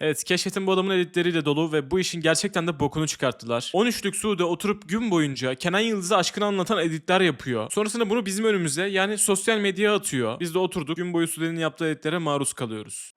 Evet keşfetim bu adamın editleriyle dolu ve bu işin gerçekten de bokunu çıkarttılar. 13'lük Suudi oturup gün boyunca Kenan Yıldız'a aşkını anlatan editler yapıyor. Sonrasında bunu bizim önümüze yani sosyal medyaya atıyor. Biz de oturduk gün boyu Suudi'nin yaptığı editlere maruz kalıyoruz.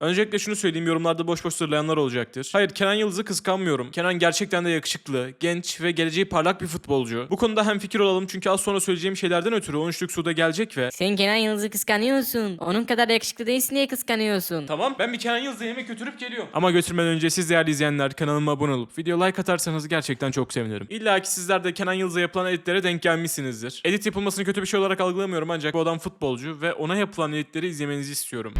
Öncelikle şunu söyleyeyim yorumlarda boş boş sırlayanlar olacaktır. Hayır Kenan Yıldız'ı kıskanmıyorum. Kenan gerçekten de yakışıklı, genç ve geleceği parlak bir futbolcu. Bu konuda hem fikir olalım çünkü az sonra söyleyeceğim şeylerden ötürü 13'lük Suuda gelecek ve Sen Kenan Yıldız'ı kıskanıyorsun. Onun kadar yakışıklı değilsin diye kıskanıyorsun. Tamam ben bir Kenan Yıldız'a yemek götürüp geliyorum. Ama götürmeden önce siz değerli izleyenler kanalıma abone olup video like atarsanız gerçekten çok sevinirim. İlla ki sizler de Kenan Yıldız'a yapılan editlere denk gelmişsinizdir. Edit yapılmasını kötü bir şey olarak algılamıyorum ancak bu adam futbolcu ve ona yapılan editleri izlemenizi istiyorum.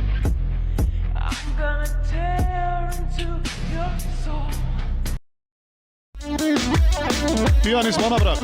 Piyanist bana bırak.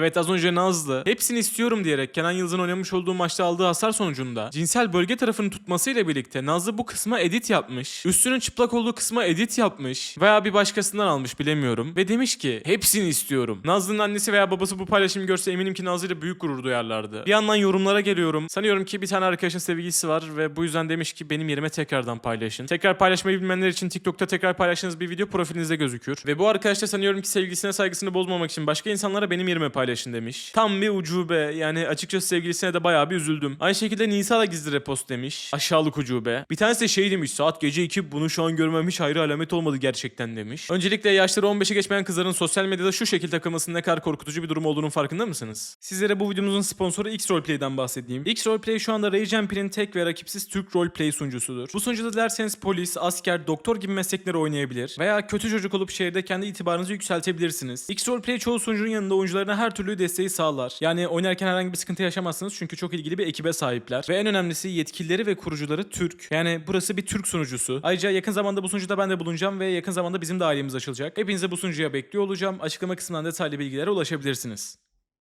Evet az önce Nazlı hepsini istiyorum diyerek Kenan Yıldız'ın oynamış olduğu maçta aldığı hasar sonucunda cinsel bölge tarafını tutmasıyla birlikte Nazlı bu kısma edit yapmış. Üstünün çıplak olduğu kısma edit yapmış. Veya bir başkasından almış bilemiyorum. Ve demiş ki hepsini istiyorum. Nazlı'nın annesi veya babası bu paylaşımı görse eminim ki Nazlı ile büyük gurur duyarlardı. Bir yandan yorumlara geliyorum. Sanıyorum ki bir tane arkadaşın sevgilisi var ve bu yüzden demiş ki benim yerime tekrardan paylaşın. Tekrar paylaşmayı bilmeyenler için TikTok'ta tekrar paylaştığınız bir video profilinizde gözükür. Ve bu arkadaş da sanıyorum ki sevgilisine saygısını bozmamak için başka insanlara benim yerime paylaşın demiş. Tam bir ucube yani açıkçası sevgilisine de bayağı bir üzüldüm. Aynı şekilde Nisa da gizli repost demiş. Aşağılık ucube. Bir tanesi de şey demiş saat gece 2 bunu şu an görmem hiç alamet olmadı gerçekten demiş. Öncelikle yaşları 15'e geçmeyen kızların sosyal medyada şu şekilde takılmasının ne kadar korkutucu bir durum olduğunun farkında mısınız? Sizlere bu videomuzun sponsoru X Roleplay'den bahsedeyim. X Roleplay şu anda Rage Empir'in tek ve rakipsiz Türk roleplay sunucusudur. Bu sunucuda dilerseniz polis, asker, doktor gibi meslekleri oynayabilir veya kötü çocuk olup şehirde kendi itibarınızı yükseltebilirsiniz. X Roleplay çoğu sunucunun yanında oyuncularına her türlü desteği sağlar. Yani oynarken herhangi bir sıkıntı yaşamazsınız çünkü çok ilgili bir ekibe sahipler. Ve en önemlisi yetkilileri ve kurucuları Türk. Yani burası bir Türk sunucusu. Ayrıca yakın zamanda bu sunucuda ben de bulunacağım ve yakın zamanda bizim de ailemiz açılacak. Hepinize bu sunucuya bekliyor olacağım. Açıklama kısmından detaylı bilgilere ulaşabilirsiniz.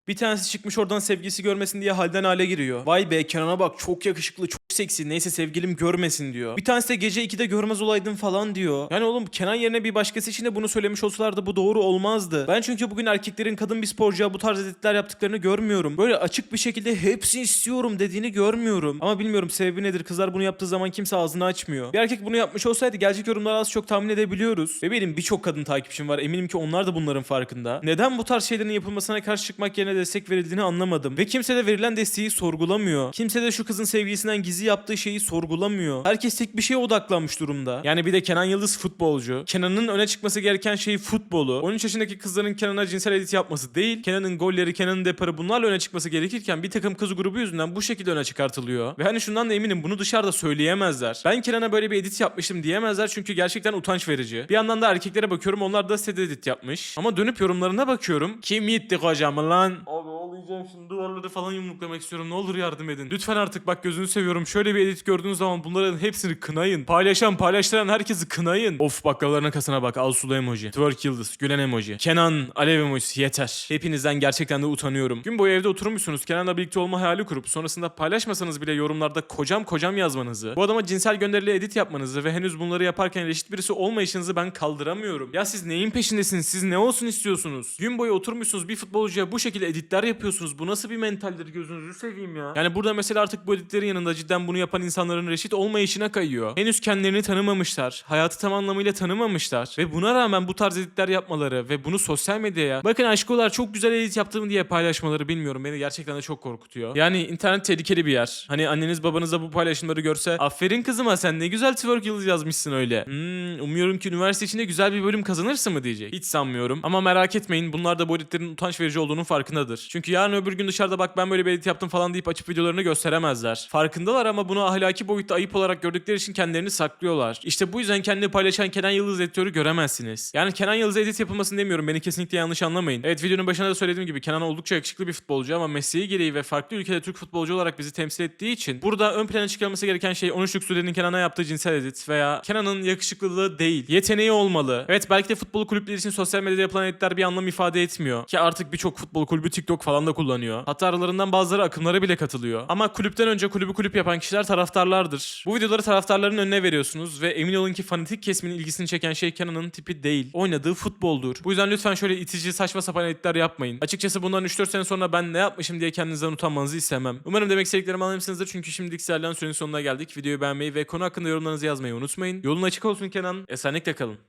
Bir tanesi çıkmış oradan sevgilisi görmesin diye halden hale giriyor. Vay be Kenan'a bak çok yakışıklı çok seksi neyse sevgilim görmesin diyor. Bir tanesi de gece 2'de görmez olaydım falan diyor. Yani oğlum Kenan yerine bir başkası için de bunu söylemiş olsalardı bu doğru olmazdı. Ben çünkü bugün erkeklerin kadın bir sporcuya bu tarz editler yaptıklarını görmüyorum. Böyle açık bir şekilde hepsini istiyorum dediğini görmüyorum. Ama bilmiyorum sebebi nedir kızlar bunu yaptığı zaman kimse ağzını açmıyor. Bir erkek bunu yapmış olsaydı gelecek yorumları az çok tahmin edebiliyoruz. Ve benim birçok kadın takipçim var eminim ki onlar da bunların farkında. Neden bu tarz şeylerin yapılmasına karşı çıkmak yerine destek verildiğini anlamadım. Ve kimse de verilen desteği sorgulamıyor. Kimse de şu kızın sevgilisinden gizli yaptığı şeyi sorgulamıyor. Herkes tek bir şeye odaklanmış durumda. Yani bir de Kenan Yıldız futbolcu. Kenan'ın öne çıkması gereken şey futbolu. 13 yaşındaki kızların Kenan'a cinsel edit yapması değil. Kenan'ın golleri, Kenan'ın deparı bunlarla öne çıkması gerekirken bir takım kız grubu yüzünden bu şekilde öne çıkartılıyor. Ve hani şundan da eminim bunu dışarıda söyleyemezler. Ben Kenan'a böyle bir edit yapmıştım diyemezler çünkü gerçekten utanç verici. Bir yandan da erkeklere bakıyorum onlar da set edit yapmış. Ama dönüp yorumlarına bakıyorum. Kim yitti kocamı lan? Abi ağlayacağım şimdi duvarları falan yumruklamak istiyorum. Ne olur yardım edin. Lütfen artık bak gözünü seviyorum. Şöyle bir edit gördüğünüz zaman bunların hepsini kınayın. Paylaşan paylaştıran herkesi kınayın. Of bakkallarına kasına bak. Al sulu emoji. Twerk yıldız. Gülen emoji. Kenan alev emojisi yeter. Hepinizden gerçekten de utanıyorum. Gün boyu evde oturmuşsunuz. Kenan'la birlikte olma hayali kurup sonrasında paylaşmasanız bile yorumlarda kocam kocam yazmanızı. Bu adama cinsel gönderili edit yapmanızı ve henüz bunları yaparken reşit birisi olmayışınızı ben kaldıramıyorum. Ya siz neyin peşindesiniz? Siz ne olsun istiyorsunuz? Gün boyu oturmuşsunuz bir futbolcuya bu şekilde editler yapıyorsunuz. Bu nasıl bir mentaldir gözünüzü seveyim ya. Yani burada mesela artık bu editlerin yanında cidden bunu yapan insanların reşit olmayışına kayıyor. Henüz kendilerini tanımamışlar. Hayatı tam anlamıyla tanımamışlar. Ve buna rağmen bu tarz editler yapmaları ve bunu sosyal medyaya bakın aşkolar çok güzel edit yaptım diye paylaşmaları bilmiyorum. Beni gerçekten de çok korkutuyor. Yani internet tehlikeli bir yer. Hani anneniz babanız da bu paylaşımları görse aferin kızıma sen ne güzel twerk yıldız yazmışsın öyle. Hmm, umuyorum ki üniversite içinde güzel bir bölüm kazanırsın mı diyecek. Hiç sanmıyorum. Ama merak etmeyin bunlar da bu editlerin utanç verici olduğunun farkındadır. Çünkü yarın öbür gün dışarıda bak ben böyle bir edit yaptım falan deyip açıp videolarını gösteremezler. Farkındalar ama bunu ahlaki boyutta ayıp olarak gördükleri için kendilerini saklıyorlar. İşte bu yüzden kendini paylaşan Kenan Yıldız editörü göremezsiniz. Yani Kenan Yıldız edit yapılmasını demiyorum. Beni kesinlikle yanlış anlamayın. Evet videonun başında da söylediğim gibi Kenan oldukça yakışıklı bir futbolcu ama mesleği gereği ve farklı ülkede Türk futbolcu olarak bizi temsil ettiği için burada ön plana çıkarılması gereken şey 13'lük Sude'nin Kenan'a yaptığı cinsel edit veya Kenan'ın yakışıklılığı değil. Yeteneği olmalı. Evet belki de futbol kulüpleri için sosyal medyada yapılan editler bir anlam ifade etmiyor. Ki artık birçok futbol kulübü TikTok falan da kullanıyor. Hatta aralarından bazıları akımlara bile katılıyor. Ama kulüpten önce kulübü kulüp yapan kişiler taraftarlardır. Bu videoları taraftarların önüne veriyorsunuz ve emin olun ki fanatik kesimin ilgisini çeken şey Kenan'ın tipi değil. Oynadığı futboldur. Bu yüzden lütfen şöyle itici saçma sapan editler yapmayın. Açıkçası bundan 3-4 sene sonra ben ne yapmışım diye kendinizden utanmanızı istemem. Umarım demek istediklerimi anlamışsınızdır çünkü şimdilik sizlerden sürenin sonuna geldik. Videoyu beğenmeyi ve konu hakkında yorumlarınızı yazmayı unutmayın. Yolun açık olsun Kenan. Esenlikle kalın.